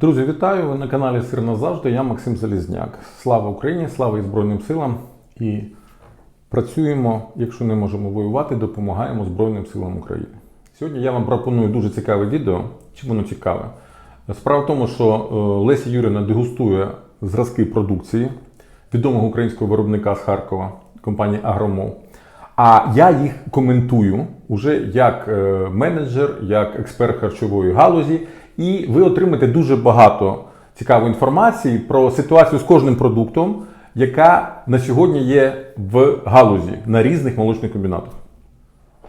Друзі, вітаю! Ви на каналі Сир назавжди. Я Максим Залізняк. Слава Україні, слава і Збройним силам. І працюємо, якщо не можемо воювати, допомагаємо Збройним силам України. Сьогодні я вам пропоную дуже цікаве відео. Чи воно цікаве? Справа в тому, що е, Леся Юрівна дегустує зразки продукції відомого українського виробника з Харкова, компанії Агромол. А я їх коментую уже як е, менеджер, як експерт харчової галузі, і ви отримаєте дуже багато цікавої інформації про ситуацію з кожним продуктом, яка на сьогодні є в галузі на різних молочних комбінатах.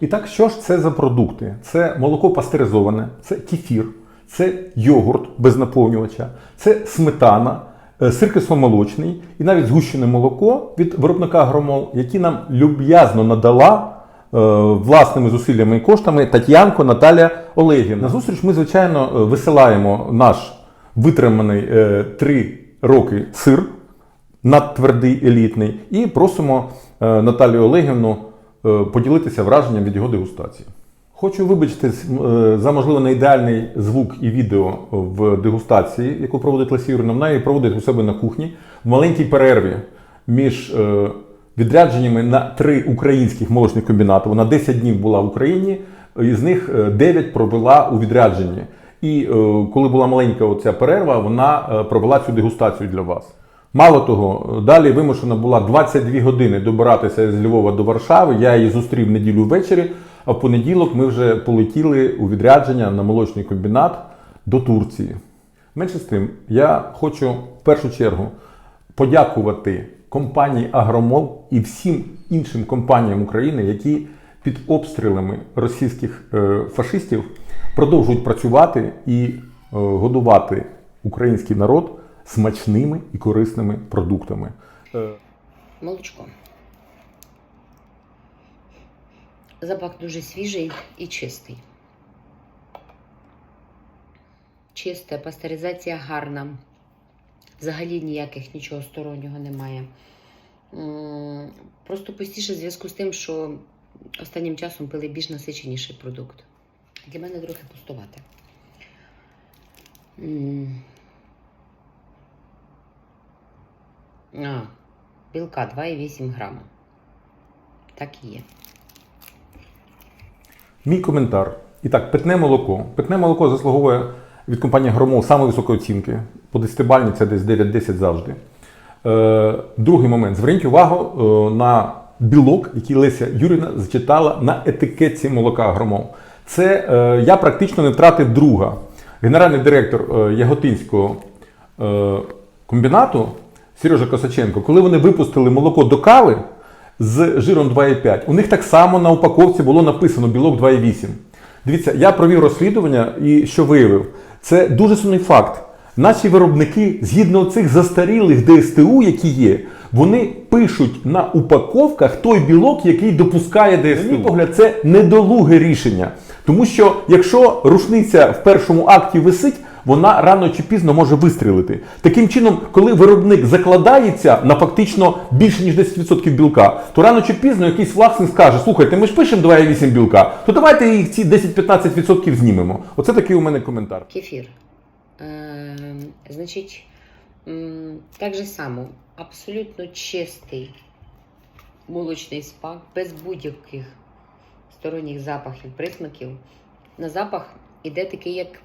І так, що ж це за продукти? Це молоко пастеризоване, це кефір, це йогурт без наповнювача, це сметана, е, сир кисломолочний і навіть згущене молоко від виробника Громол, які нам люб'язно надала власними зусиллями і коштами Тетянко Наталя Олегівна. На зустріч ми, звичайно, е, висилаємо наш витриманий е, три роки сир надтвердий елітний, і просимо е, Наталію Олегівну е, поділитися враженням від його дегустації. Хочу вибачитись е, за можливо не ідеальний звук і відео в дегустації, яку проводить Лесі Юрівна. Вона її проводить у себе на кухні в маленькій перерві між е, відрядженнями на три українських молочних комбінати. Вона 10 днів була в Україні, із них е, 9 провела у відрядженні. І е, коли була маленька оця перерва, вона е, провела цю дегустацію для вас. Мало того, далі вимушена була 22 години добиратися з Львова до Варшави. Я її зустрів неділю ввечері, а в понеділок ми вже полетіли у відрядження на молочний комбінат до Турції. Менше з тим, я хочу в першу чергу подякувати компанії Агромол і всім іншим компаніям України, які під обстрілами російських е, фашистів продовжують працювати і е, годувати український народ смачними і корисними продуктами. Е, Молочко. Запах дуже свіжий і чистий. Чисте, пастеризація гарна. Взагалі ніяких нічого стороннього немає. Просто простіше в зв'язку з тим, що останнім часом пили більш насиченіший продукт. Для мене трохи пустувати. А, білка 2,8 грама. Так і є. Мій коментар. І так, питне молоко. Питне молоко заслуговує від компанії Громол саме високої оцінки. По 10-бальні це десь 9-10 завжди. Е, другий момент. Зверніть увагу е, на білок, який Леся Юрівна зачитала на етикетці молока Громол. Це е, я практично не втратив друга. Генеральний директор е, Яготинського е, комбінату Сережа Косаченко, коли вони випустили молоко до кави з жиром 2,5, у них так само на упаковці було написано білок 2,8. Дивіться, я провів розслідування і що виявив, це дуже сумний факт. Наші виробники, згідно цих застарілих ДСТУ, які є, вони пишуть на упаковках той білок, який допускає ДСТУ. На мій погляд, це недолуге рішення. Тому що якщо рушниця в першому акті висить, вона рано чи пізно може вистрілити. Таким чином, коли виробник закладається на фактично більше ніж 10% білка, то рано чи пізно якийсь власник скаже: слухайте, ми ж пишемо 2,8 білка, то давайте їх ці 10-15% знімемо. Оце такий у мене коментар. Кефір. Значить, так же само, абсолютно чистий молочний смак, без будь-яких сторонніх запахів, присмаків. На запах іде такий, як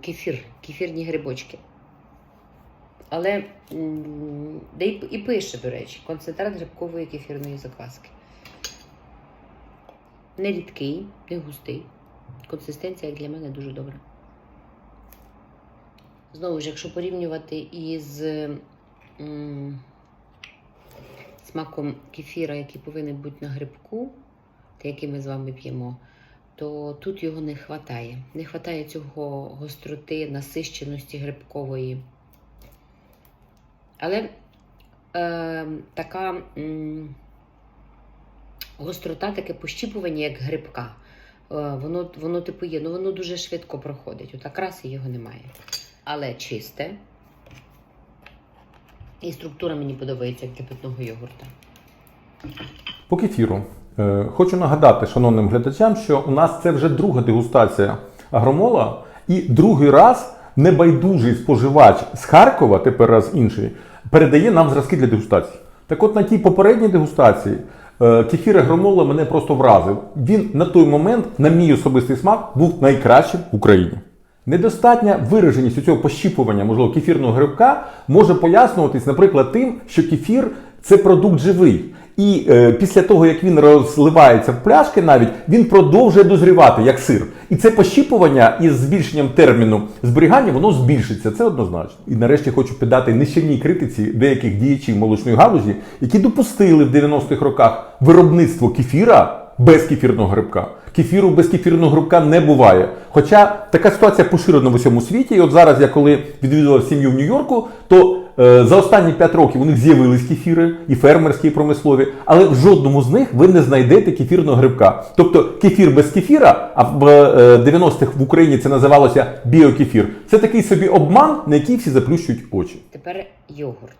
кефір, кефірні грибочки. Але де і, пише, до речі, концентрат грибкової кефірної закваски. Не рідкий, не густий. Консистенція для мене дуже добра. Знову ж, якщо порівнювати із м, смаком кефіра, який повинен бути на грибку, те, який ми з вами п'ємо, то тут його не вистачає. Не вистачає цього гостроти, насищеності грибкової. Але е, така м, гострота, таке пощіпування, як грибка. Е, воно, воно типу є, ну воно дуже швидко проходить. От краси його немає. Але чисте. І структура мені подобається як для питного йогурта. По кефіру. Е, Хочу нагадати шановним глядачам, що у нас це вже друга дегустація агромола, і другий раз небайдужий споживач з Харкова, тепер раз інший, передає нам зразки для дегустації. Так от на тій попередній дегустації е, кефір агромола мене просто вразив. Він на той момент, на мій особистий смак, був найкращим в Україні. Недостатня вираженість у цього пощіпування, можливо, кефірного грибка може пояснюватись, наприклад, тим, що кефір це продукт живий. І е, після того, як він розливається в пляшки, навіть він продовжує дозрівати як сир. І це пощіпування із збільшенням терміну зберігання, воно збільшиться. Це однозначно. І нарешті хочу піддати нищівній критиці деяких діячів молочної галузі, які допустили в 90-х роках виробництво кефіра без кефірного грибка. Кефіру без кефірного грибка не буває. Хоча така ситуація поширена в усьому світі. І от зараз я коли відвідував сім'ю в Нью-Йорку, то е, за останні 5 років у них з'явились кефіри, і фермерські, і промислові, але в жодному з них ви не знайдете кефірного грибка. Тобто кефір без кефіра, а в е, 90-х в Україні це називалося біокефір. Це такий собі обман, на який всі заплющують очі. Тепер йогурт.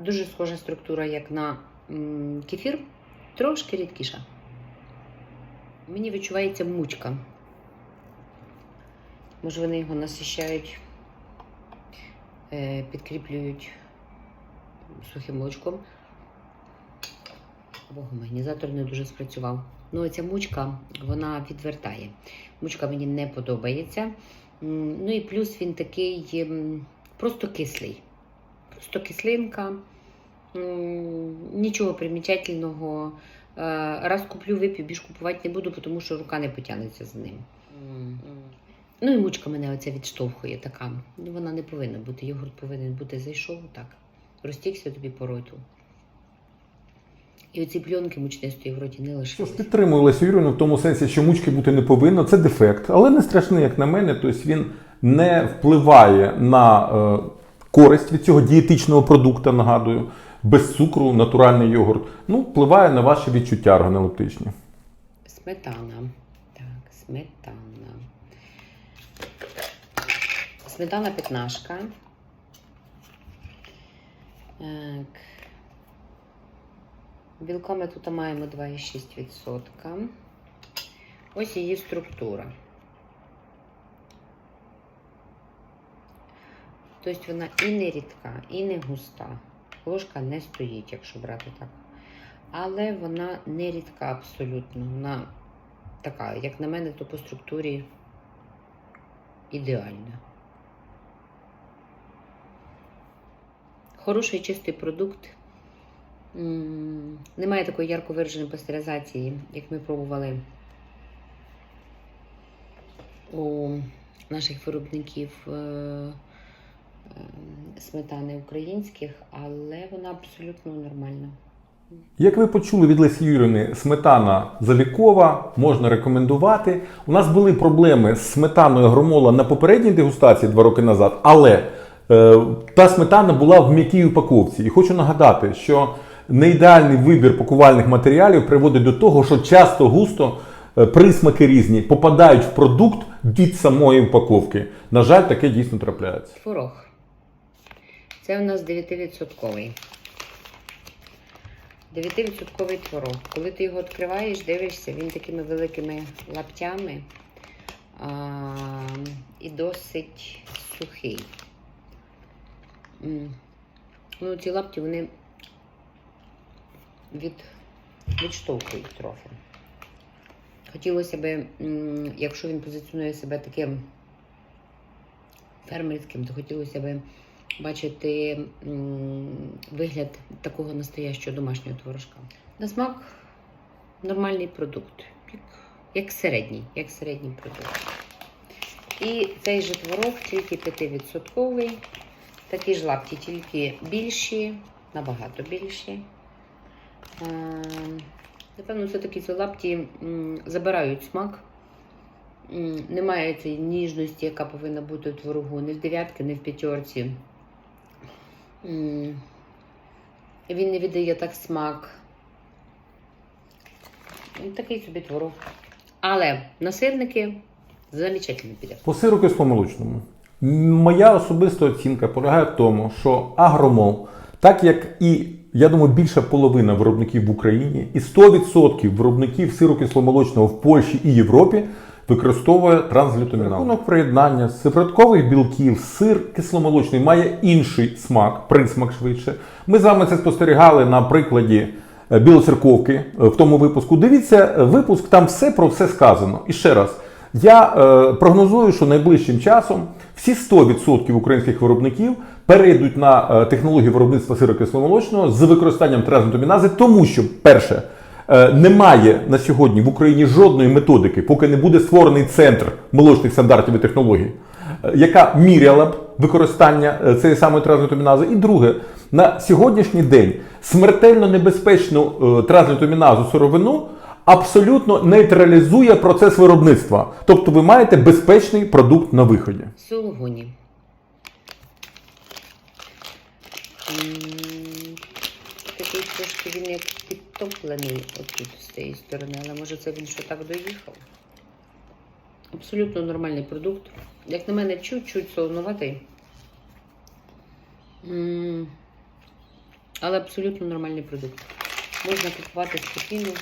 Дуже схожа структура, як на кефір, трошки рідкіша. Мені відчувається мучка. Може, вони його насищають, е, підкріплюють сухим молочком. Або гомогенізатор не дуже спрацював. Ну, ця мучка, вона відвертає. Мучка мені не подобається. Ну і плюс він такий просто кислий. Просто кислинка. Нічого примічательного. Е, Раз куплю, вип'ю, більш купувати не буду, тому що рука не потягнеться за ним. Ну і мучка мене оця відштовхує така. Ну, Вона не повинна бути. Йогурт повинен бути зайшов так. Розтікся тобі по роту. І оці пленки мучнистої в роті не лишились. підтримую Лесю Юрівну в тому сенсі, що мучки бути не повинно. Це дефект, але не страшний, як на мене. Тобто він не впливає на е, користь від цього дієтичного продукту, нагадую, без цукру, натуральний йогурт. Ну, впливає на ваші відчуття органолептичні. Сметана. Так, сметана. Сметана п'ятнашка. Так. Білка ми тут маємо 2,6%. Ось її структура. Тобто вона і не рідка, і не густа. Ложка не стоїть, якщо брати так. Але вона не рідка абсолютно. Вона така, як на мене, то по структурі ідеальна. Хороший чистий продукт. Немає такої ярко вираженої пастеризації, як ми пробували у наших виробників е, сметани українських, але вона абсолютно нормальна. Як ви почули від Лесі Юрівни, сметана залікова, можна рекомендувати. У нас були проблеми з сметаною громола на попередній дегустації два роки назад, але е, та сметана була в м'якій упаковці. І хочу нагадати, що неідеальний вибір пакувальних матеріалів приводить до того, що часто густо е, присмаки різні попадають в продукт від самої упаковки. На жаль, таке дійсно трапляється. Творог. Це у нас 9%. 9% творог. Коли ти його відкриваєш, дивишся, він такими великими лаптями а, і досить сухий. Ну, ці лапті вони від, відштовхують трохи. Хотілося б, якщо він позиціонує себе таким фермерським, то хотілося б бачити вигляд такого настоящого домашнього творожка. На смак нормальний продукт, як, як середній, як середній продукт. І цей же творог тільки 5%, такі ж лапті, тільки більші, набагато більші. Е, Напевно, все-таки ці лапті забирають смак. Немає цієї ніжності, яка повинна бути в творогу, ні в дев'ятки, ні в п'ятерці. Він не віддає так смак. Він такий собі творог. Але на сирники замечательно піде. По сиру кисломолочному. Моя особиста оцінка полягає в тому, що агромол, так як і я думаю, більша половина виробників в Україні і 100% виробників сиру кисломолочного в Польщі і Європі використовує трансглютамінал. Рахунок приєднання з сепараткових білків, сир кисломолочний має інший смак, присмак швидше. Ми з вами це спостерігали на прикладі е, білоцерковки е, в тому випуску. Дивіться е, випуск, там все про все сказано. І ще раз, я е, прогнозую, що найближчим часом всі 100% українських виробників перейдуть на технологію виробництва сиру кисломолочного з використанням трансглютамінази, тому що, перше, немає на сьогодні в Україні жодної методики, поки не буде створений центр молочних стандартів і технологій, е, яка міряла б використання е, цієї самої трансглютамінази. І друге, на сьогоднішній день смертельно небезпечну е, сировину абсолютно нейтралізує процес виробництва. Тобто ви маєте безпечний продукт на виході. Сулугуні. М, Такий трошки він як підтоплений отут з цієї сторони, але може це він що так доїхав. Абсолютно нормальний продукт. Як на мене, чуть-чуть солонуватий. Але абсолютно нормальний продукт. Можна купувати спокійно,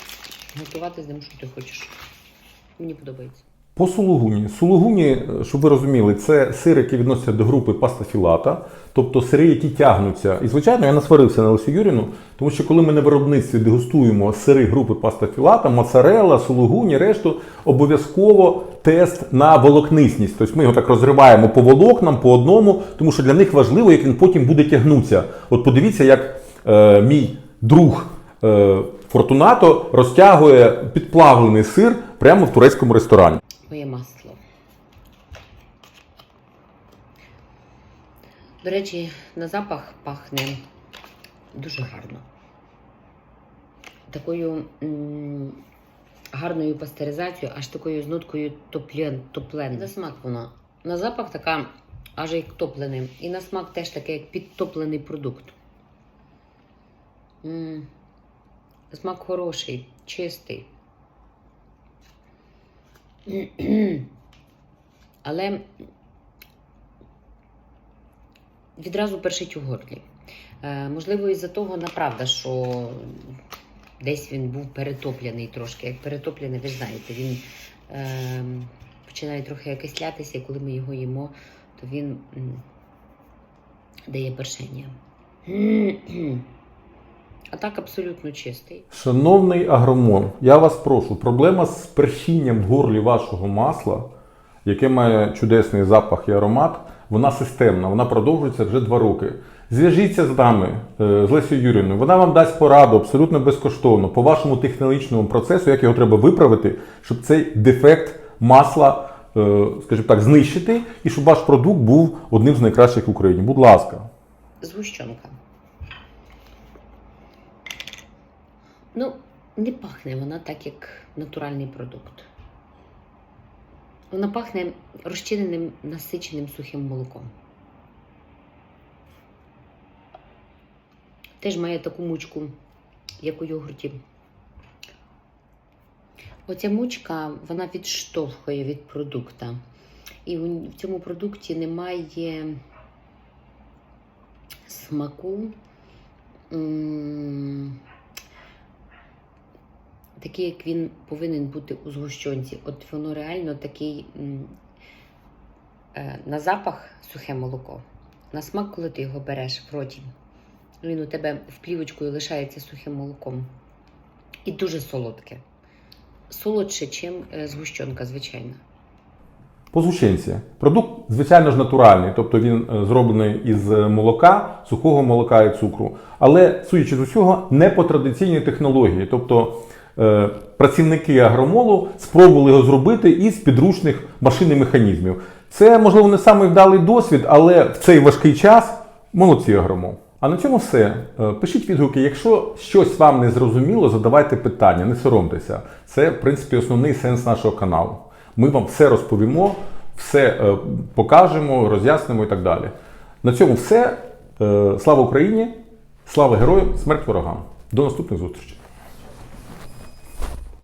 готувати з ним, що ти хочеш. Мені подобається. По сулугуні. Сулугуні, е, щоб ви розуміли, це сири, які відносяться до групи пастафілата, тобто сири, які тягнуться. І звичайно, я насварився на Лесі Юріну, тому що коли ми на виробництві дегустуємо сири групи пастафілата, моцарелла, сулугуні, решту, обов'язково тест на волокнисність. Тобто ми його так розриваємо по волокнам, по одному, тому що для них важливо, як він потім буде тягнутися. От подивіться, як е, мій друг. Е, Фортунато розтягує підплавлений сир прямо в турецькому ресторані. Моє масло. До речі, на запах пахне дуже гарно. Такою м, гарною пастеризацією, аж такою з ноткою топлен, топлен. На смак вона. На запах така, аж як топлений. І на смак теж таке, як підтоплений продукт. М, Смак хороший, чистий. Але відразу першить у горлі. Е, можливо, із-за того, направда, що десь він був перетоплений трошки. Як перетоплений, ви знаєте, він е, починає трохи окислятися, і коли ми його їмо, то він дає першення. А так абсолютно чистий. Шановний агромон, я вас прошу, проблема з першінням в горлі вашого масла, яке має чудесний запах і аромат, вона системна, вона продовжується вже два роки. Зв'яжіться з нами, е, з Лесією Юрівною. Вона вам дасть пораду абсолютно безкоштовно по вашому технологічному процесу, як його треба виправити, щоб цей дефект масла, е, скажімо так, знищити, і щоб ваш продукт був одним з найкращих в Україні. Будь ласка. Згущенка. Ну, не пахне вона так, як натуральний продукт. Вона пахне розчиненим насиченим сухим молоком. Теж має таку мучку, як у йогурті. Оця мучка, вона відштовхує від продукта. І в цьому продукті немає смаку. Такий, як він повинен бути у згущенці. От воно реально такий е, на запах сухе молоко. На смак, коли ти його береш в роті, він у тебе в плівочкою лишається сухим молоком. І дуже солодке. Солодше, чим е, згущенка, звичайно. По згущенці. Продукт, звичайно ж, натуральний, тобто він е, зроблений із молока, сухого молока і цукру. Але, судячи з усього, не по традиційній технології. Тобто працівники агромолу спробували його зробити із підручних машин і механізмів. Це, можливо, не самий вдалий досвід, але в цей важкий час молодці агромол. А на цьому все. Е, Пишіть відгуки, якщо щось вам не зрозуміло, задавайте питання, не соромтеся. Це, в принципі, основний сенс нашого каналу. Ми вам все розповімо, все е, покажемо, роз'яснимо і так далі. На цьому все. Е, Слава Україні! Слава героям! Смерть ворогам! До наступних зустрічей!